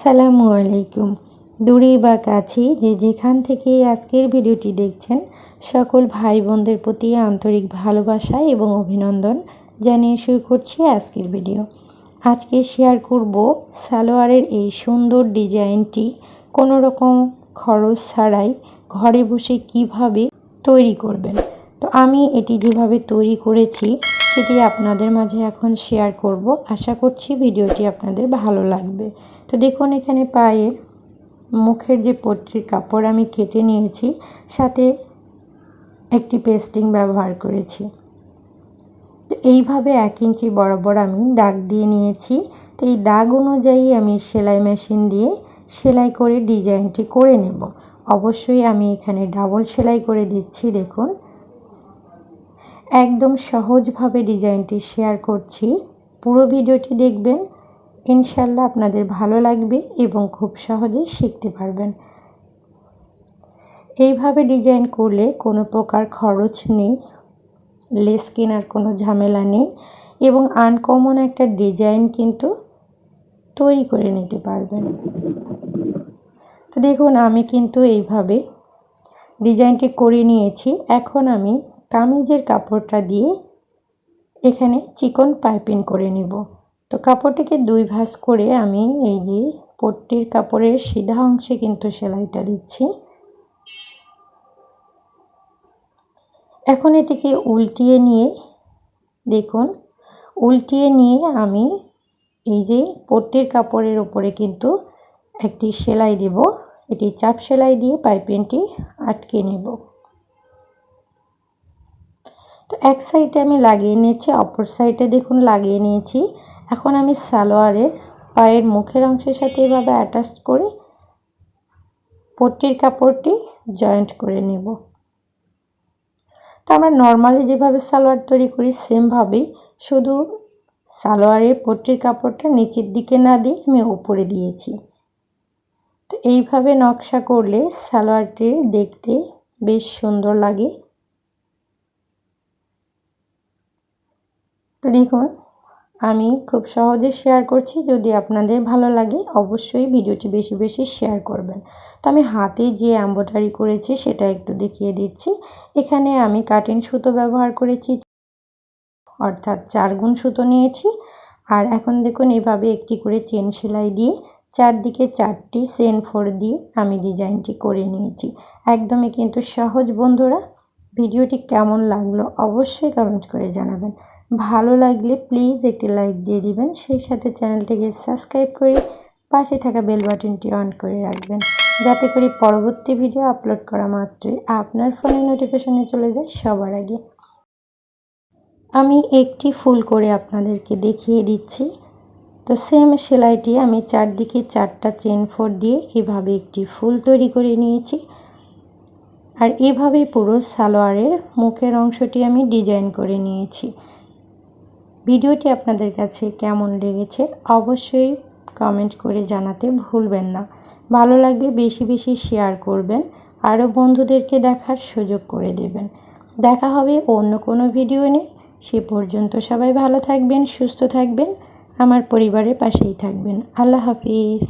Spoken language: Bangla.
আসসালামু আলাইকুম। দূরে বা কাছে যে যেখান থেকে আজকের ভিডিওটি দেখছেন, সকল ভাই বোনদের প্রতি আন্তরিক ভালোবাসা এবং অভিনন্দন জানিয়ে শুরু করছি আজকের ভিডিও। আজকে শেয়ার করব সালোয়ারের এই সুন্দর ডিজাইনটি কোনো রকম খরচ ছাড়াই ঘরে বসে কীভাবে তৈরি করবেন। তো আমি এটি যেভাবে তৈরি করেছি, সেটি আপনাদের মাঝে এখন শেয়ার করব। আশা করছি ভিডিওটি আপনাদের ভালো লাগবে। তো দেখুন এখানে পায়ে মুখের যে পট্টির কাপড় আমি কেটে নিয়েছি, সাথে একটি পেস্টিং ব্যবহার করেছি। তো এইভাবে এক ইঞ্চি বরাবর আমি দাগ দিয়ে নিয়েছি। তো এই দাগ অনুযায়ী আমি সেলাই মেশিন দিয়ে সেলাই করে ডিজাইনটি করে নেব। অবশ্যই আমি এখানে ডাবল সেলাই করে দিচ্ছি, দেখুন। একদম সহজভাবে ডিজাইনটি শেয়ার করছি। পুরো ভিডিওটি দেখবেন। ইনশাল্লাহ আপনাদের ভালো লাগবে এবং খুব সহজেই শিখতে পারবেন। এইভাবে ডিজাইন করলে কোনো প্রকার খরচ নেই, লেস কেনার কোনো ঝামেলা নেই এবং আনকমন একটা ডিজাইন কিন্তু তৈরি করে নিতে পারবেন। তো দেখুন, আমি কিন্তু এইভাবে ডিজাইনটি করে নিয়েছি। এখন আমি কামিজের কাপড়টা দিয়ে এখানে চিকন পাইপিং করে নেব। তো কাপড়টিকে দুই ভাঁজ করে আমি এই যে পট্টির কাপড়ের সিধা অংশে কিন্তু সেলাইটা দিচ্ছি। এখন এটিকে উল্টিয়ে নিয়ে, দেখুন, উল্টিয়ে নিয়ে আমি এই যে পট্টির কাপড়ের উপরে কিন্তু একটি সেলাই দেব। এটি চাপ সেলাই দিয়ে পাইপিংটি আটকে নেব। তো এক সাইডে আমি লাগিয়ে নিয়েছি, অপর সাইডে দেখুন লাগিয়ে নিয়েছি। এখন আমি সালোয়ারের পায়ের মুখের অংশের সাথে এভাবে অ্যাটাচ করে পট্টির কাপড়টি জয়েন্ট করে নেব। তো আমরা নর্মালি যেভাবে সালোয়ার তৈরি করি সেমভাবেই শুধু সালোয়ারের পট্টির কাপড়টা নিচের দিকে না দিয়ে আমি উপরে দিয়েছি। তো এইভাবে নকশা করলে সালোয়ারটি দেখতে বেশ সুন্দর লাগে। তো দেখুন আমি খুব সহজে শেয়ার করছি। যদি আপনাদের ভালো লাগে, অবশ্যই ভিডিওটি বেশি বেশি শেয়ার করবেন। তো আমি হাতে যে এম্ব্রয়ডারি করেছি, সেটা একটু দেখিয়ে দিচ্ছি। এখানে আমি কাটিং সুতো ব্যবহার করেছি, অর্থাৎ চার গুণ সুতো নিয়েছি। আর এখন দেখুন, এভাবে একটি করে চেন সেলাই দিয়ে চারদিকে চারটি সেন ফোর দিয়ে আমি ডিজাইনটি করে নিয়েছি। একদমই কিন্তু সহজ, বন্ধুরা। ভিডিওটি কেমন লাগল, অবশ্যই কমেন্ট করে জানাবেন। ভালো লাগলে প্লিজ একটি লাইক দিয়ে দিবেন। সেই সাথে চ্যানেলটিকে সাবস্ক্রাইব করে পাশে থাকা বেল বাটনটি অন করে রাখবেন। যাতে করে পরবর্তী ভিডিও আপলোড করা মাত্রই আপনার ফোনে নোটিফিকেশনে চলে যায় সবার আগে। আমি একটি ফুল করে আপনাদেরকে দেখিয়ে দিচ্ছি। তো সেম সেলাইটি আমি চারদিকে চারটা চেন ফোর দিয়ে এভাবে একটি ফুল তৈরি করে নিয়েছি। আর এভাবেই পুরো সালোয়ারের মুখের অংশটি আমি ডিজাইন করে নিয়েছি। ভিডিওটি আপনাদের কাছে কেমন লেগেছে অবশ্যই কমেন্ট করে জানাতে ভুলবেন না। ভালো লাগলে বেশি বেশি শেয়ার করবেন, আরও বন্ধুদেরকে দেখার সুযোগ করে দেবেন। দেখা হবে অন্য কোনো ভিডিও নিয়ে। সে পর্যন্ত সবাই ভালো থাকবেন, সুস্থ থাকবেন, আমার পরিবারের পাশেই থাকবেন। আল্লাহ হাফিজ।